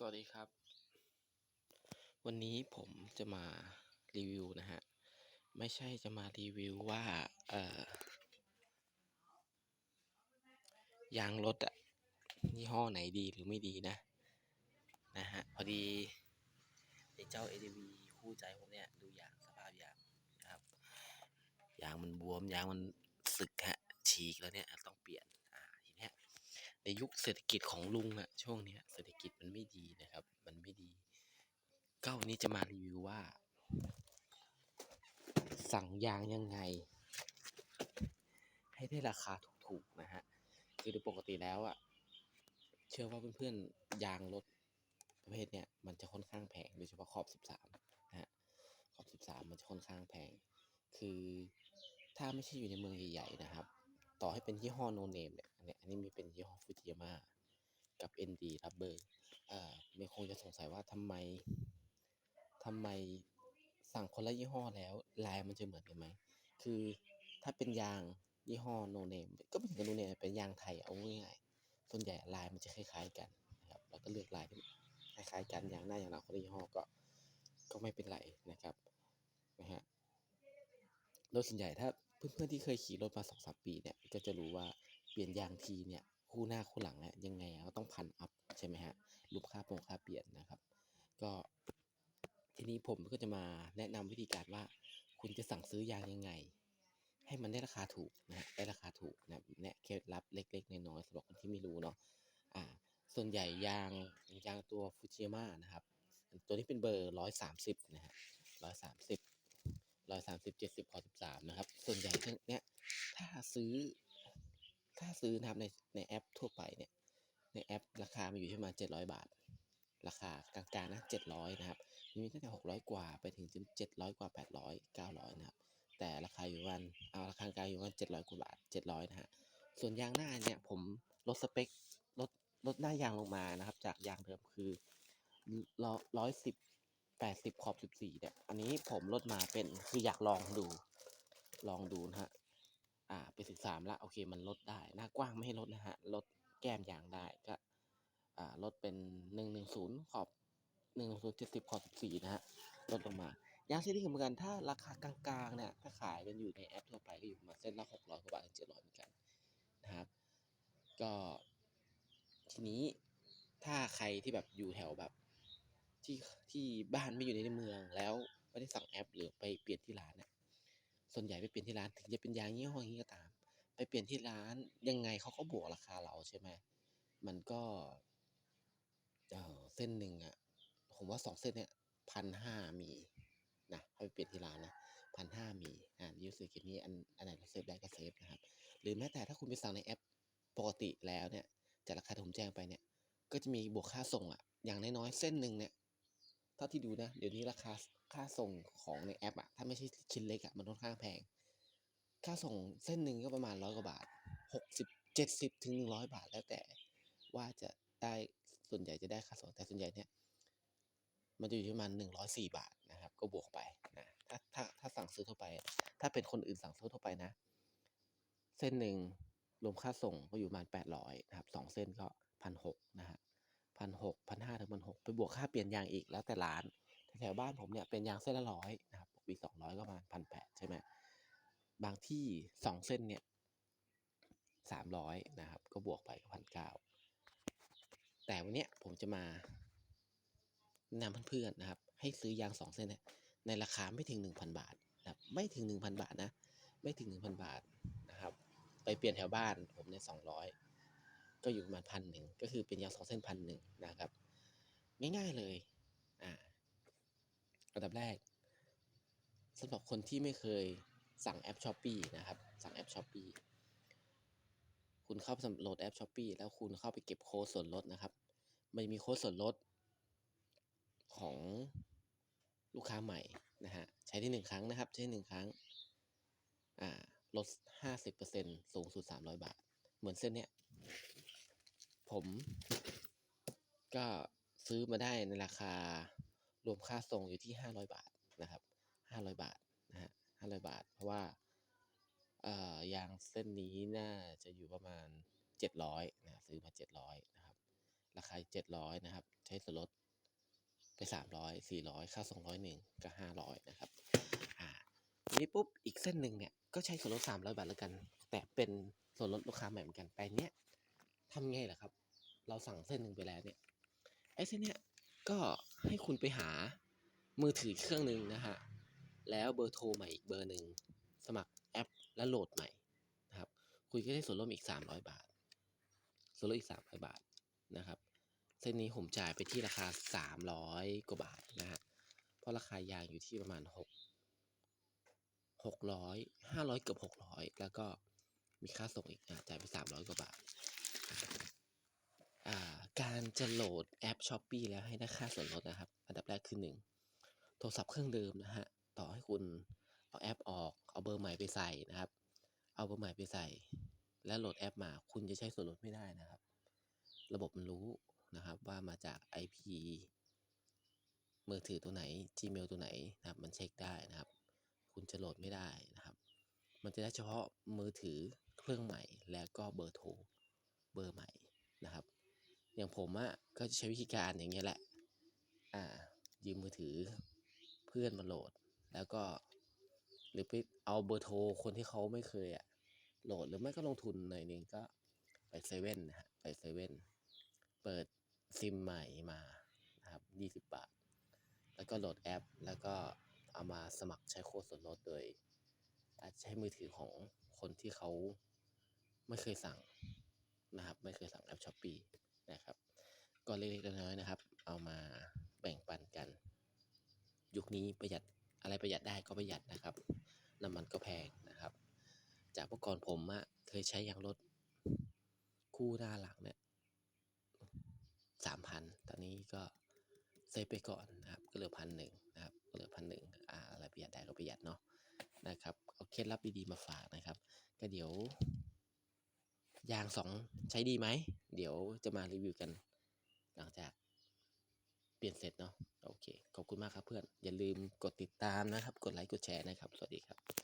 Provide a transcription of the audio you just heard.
สวัสดีครับ วันนี้ผมจะมารีวิวนะฮะ ไม่ใช่จะมารีวิวว่า เอ่อยางรถอะยี่ห้อไหนดีหรือไม่ดีนะ นะฮะ พอดีไอ้เจ้า ADV คู่ใจผมเนี่ย ดูยางสภาพยางนะครับยางมันบวมยางมันสึกฮะฉีกแล้วเนี่ย ต้องเปลี่ยนอ่าทีเนี้ยใน ยุคเศรษฐกิจของลุงอะช่วงเนี้ยเศรษฐกิจมันไม่ดีนะครับ มันไม่ดี ก็วันนี้จะมารีวิวว่า สั่งยางยังไง ให้ได้ราคาถูกๆนะฮะคือโดยปกติแล้วอะเชื่อว่าเพื่อนๆยางรถประเภทเนี้ยมันจะค่อนข้างแพงโดยเฉพาะขอบ 13นะฮะขอบ 13 มันจะค่อนข้างแพง คือถ้าไม่ใช่อยู่ในเมืองใหญ่ๆนะครับ ต่อให้เป็นยี่ห้อโนเนมเนี่ย เนี้ยอันนี้มีเป็นยี่ห้อฟูจิยาม่ากับ ND Rubber เอ่อไม่คงจะสงสัยว่าทำไมทำไมสั่งคนละยี่ห้อแล้วลายมันจะเหมือนกันไหม คือถ้าเป็นยางยี่ห้อโนเนมก็ไม่ถึงกับโนเนมเป็นยางไทยเอาง่ายๆส่วนใหญ่ลายมันจะคล้ายๆกันนะครับแล้วก็เลือกลายที่คล้ายๆกันอย่างหน้าอย่างหลังคนละยี่ห้อก็ก็ไม่เป็นไรนะครับนะฮะโดยส่วนใหญ่ถ้าเพื่อนๆที่เคยขี่รถมาสองสามปีเนี่ยก็จะรู้ว่า เปลี่ยนยางทีเนี่ยคู่หน้าคู่หลังเนี่ยยังไงก็ต้องพันอัพใช่ไหมฮะรูปค่าโปรงค่าเปลี่ยนนะครับ ก็ทีนี้ผมก็จะมาแนะนำวิธีการว่า คุณจะสั่งซื้อยางยังไง ให้มันได้ราคาถูกนะฮะได้ราคาถูกนะเนี่ยเคล็ดลับเล็ก ๆน้อยๆสำหรับคนที่ไม่รู้เนาะอ่า ส่วนใหญ่ยางยางตัวฟูจิยาม่านะครับ ตัวนี้เป็นเบอร์ร้อยสามสิบนะฮะร้อยสามสิบร้อยสามสิบเจ็ดสิบขอสิบสามนะครับ ส่วนใหญ่เนี่ยถ้าซื้อาซื้อนะครับในในแอปทั่วไปเนี่ยในแอปราคามันอยู่ที่ประมาณเจ็ดร้อยบาท ราคากลางๆนะเจ็ดร้อยนะครับมีตั้งแต่หกร้อยกว่าไปถึงจนเจ็ดร้อยกว่าแปดร้อยเก้าร้อยนะครับ แต่ราคาอยู่วันเอาราคากลางอยู่วันเจ็ดร้อยกว่าบาทเจ็ดร้อยนะฮะส่วนยางหน้าเนี่ยผมลดสเปคลดลดหน้ายางลงมานะครับ จากยางเดิมคือร้อยสิบแปดสิบขอบสิบสี่เนี่ยอันนี้ผมลดมาเป็นคืออยากลองดู ลองดูนะฮะ อ่าไปศึกษามละโอเคมันลดได้ หน้ากว้างไม่ให้ลดนะฮะลดแก้มยางได้ก็อ่าลดเป็นหนึ่งหนึ่งศูนย์ขอบหนึ่งศูนย์เจ็ดสิบขอบสิบสี่นะฮะลดลงมายางเส้นนี้เหมือนกันถ้าราคากลางๆเนี่ยถ้าขายกันอยู่ในแอปทั่วไปก็อยู่ประมาณเส้นละหกร้อยกว่าบาทถึงเจ็ดร้อยเหมือนกันนะครับก็ทีนี้ถ้าใครที่แบบอยู่แถวแบบที่ที่บ้านไม่อยู่ในเมืองแล้วไม่ได้สั่งแอปหรือไปเปลี่ยนที่ร้านเนี่ย ส่วนใหญ่ไปเปลี่ยนที่ร้านถึงจะเป็นยางยี่ห้อนี้ก็ตาม ไปเปลี่ยนที่ร้านยังไงเขาก็บวกราคาเราใช่ไหมมันก็เออเส้นหนึ่งอะผมว่าสองเส้นเนี่ยพันห้ามีนะถ้าไปเปลี่ยนที่ร้านนะพันห้ามีอ่ายูสิคิดนี้อันอันไหนเราเซฟได้ก็เซฟนะครับ หรือแม้แต่ถ้าคุณไปสั่งในแอปปกติแล้วเนี่ยจากราคาที่ผมแจ้งไปเนี่ย ก็จะมีบวกค่าส่งอะอย่างน้อยๆเส้นหนึ่งเนี่ย เท่าที่ดูนะ เดี๋ยวนี้ราคาค่าส่งของในแอปอะถ้าไม่ใช่ชิ้นเล็กอะมันค่อนข้างแพง ค่าส่งเส้นหนึ่งก็ประมาณร้อยกว่าบาทหกสิบเจ็ดสิบถึงหนึ่งร้อยบาทแล้วแต่ว่าจะได้ส่วนใหญ่จะได้ค่าส่งแต่ส่วนใหญ่เนี่ยมันจะอยู่ที่ประมาณหนึ่งร้อยสี่บาทนะครับ ก็บวกไปนะถ้าถ้าถ้าสั่งซื้อทั่วไป ถ้าเป็นคนอื่นสั่งซื้อทั่วไปนะ เส้นหนึ่งรวมค่าส่งก็อยู่ประมาณแปดร้อยนะครับสองเส้นก็พันหกนะฮะ พันหกพันห้าถึงพันหกไปบวกค่าเปลี่ยนยางอีกแล้วแต่ร้านแถวบ้านผมเนี่ยเป็นยางเส้นละร้อยนะครับปีสองร้อยก็ประมาณพันแปดใช่ไหมบางที่สองเส้นเนี่ยสามร้อยนะครับ ก็บวกไปพันเก้าแต่วันนี้ผมจะมาแนะนำเพื่อนๆนะครับ ให้ซื้อยางสองเส้นเนี่ยในราคาไม่ถึงหนึ่งพันบาทนะครับไม่ถึงหนึ่งพันบาทนะ ไม่ถึงหนึ่งพันบาทนะครับ ไปเปลี่ยนแถวบ้านผมในสองร้อย ก็อยู่ประมาณพันหนึ่งก็คือเป็นยางสองเส้นพันหนึ่งนะครับง่ายๆเลยอ่าอันดับแรกสำหรับคนที่ไม่เคยสั่งแอปช้อปปีนะครับ สั่งแอปช้อปปีคุณเข้าไปโหลดแอปช้อปปีแล้วคุณเข้าไปเก็บโค้ดส่วนลดนะครับ มันมีโค้ดส่วนลดของลูกค้าใหม่นะฮะใช้ได้หนึ่งครั้งนะครับ ใช้หนึ่งครั้งอ่าลดห้าสิบเปอร์เซ็นสูงสุดสามร้อยบาท เหมือนเส้นเนี้ย ผม ก็ซื้อมาได้ในราคารวมค่าส่งอยู่ที่ห้าร้อยบาทนะครับห้าร้อยบาทนะฮะห้าร้อยบาท เพราะว่าเอ่อยางเส้นนี้น่าจะอยู่ประมาณเจ็ดร้อยนะซื้อมาเจ็ดร้อยนะครับ ราคาเจ็ดร้อยนะครับ ใช้ส่วนลดไปสามร้อยสี่ร้อยค่าส่งร้อยหนึ่งก็ห้าร้อยนะครับ อ่าทีนี้ปุ๊บอีกเส้นหนึ่งเนี่ยก็ใช้ส่วนลดสามร้อยบาทแล้วกัน แต่เป็นส่วนลดลูกค้าใหม่เหมือนกันไปเนี้ย ทำไงล่ะครับ เราสั่งเส้นหนึ่งไปแล้วเนี่ยไอ้เส้นเนี้ยก็ให้คุณไปหามือถือเครื่องหนึ่งนะฮะแล้วเบอร์โทรใหม่อีกเบอร์หนึ่งสมัครแอปแล้วโหลดใหม่นะครับ คุณก็ได้ส่วนลดอีกสามร้อยบาท ส่วนลดอีกสามร้อยบาทนะครับ เส้นนี้ผมจ่ายไปที่ราคาสามร้อยกว่าบาทนะฮะเพราะราคายางอยู่ที่ประมาณหกหกร้อยห้าร้อยเกือบหกร้อยแล้วก็มีค่าส่งอีกอะจ่ายไปสามร้อยกว่าบาท การจะโหลดแอป s h อ p e e แล้วให้ได้ค่าส่วนลดนะครับ อันดับแรกคือหนึ่งโทรศัพท์เครื่องเดิมนะฮะ ต่อให้คุณเอาแอปออก เอาเบอร์ใหม่ไปใส่นะครับ เอาเบอร์ใหม่ไปใส่ แล้วโหลดแอปมา คุณจะใช้ส่วนลดไม่ได้นะครับ ระบบมันรู้นะครับว่ามาจาก IP มือถือตัวไหน Gmail ตัวไหนนะครับ มันเช็คได้นะครับ คุณจะโหลดไม่ได้นะครับ มันจะได้เฉพาะมือถือเครื่องใหม่แล้วก็เบอร์โทร เบอร์ใหม่นะครับ อย่างผมอะก็จะใช้วิธีการอย่างเงี้ยแหละ อ่า ยืมมือถือเพื่อนมาโหลด แล้วก็ หรือไปเอาเบอร์โทรคนที่เขาไม่เคยอะโหลดหรือไม่ก็ลงทุนหน่อยนึงก็ไปเซเว่นนะฮะไปเซเว่นเปิดซิมใหม่มานะครับยี่สิบบาท แล้วก็โหลดแอป แล้วก็เอามาสมัครใช้โค้ดส่วนลดโดยอาจใช้มือถือของคนที่เขาไม่เคยสั่ง นะครับ ไม่เคยสั่งแอปช้อปปีนะครับ ก็เล็กๆน้อยๆนะครับ เอามาแบ่งปันกัน ยุคนี้ประหยัดอะไรประหยัดได้ก็ประหยัดนะครับ น้ำมันก็แพงนะครับ จากเมื่อก่อนผมอะเคยใช้ยางรถคู่หน้าหลังเนี่ยสามพันตอนนี้ก็เซฟไปก่อนนะครับ ก็เหลือพันหนึ่งนะครับก็เหลือพันหนึ่งอ่าอะไรประหยัดได้ก็ประหยัดเนาะนะครับ เอาเคล็ดลับดีๆมาฝากนะครับ ก็เดี๋ยว ยางสองใช้ดีไหม เดี๋ยวจะมารีวิวกัน หลังจากเปลี่ยนเสร็จเนาะโอเค ขอบคุณมากครับเพื่อน อย่าลืมกดติดตามนะครับ กดไลค์ กดแชร์นะครับ สวัสดีครับ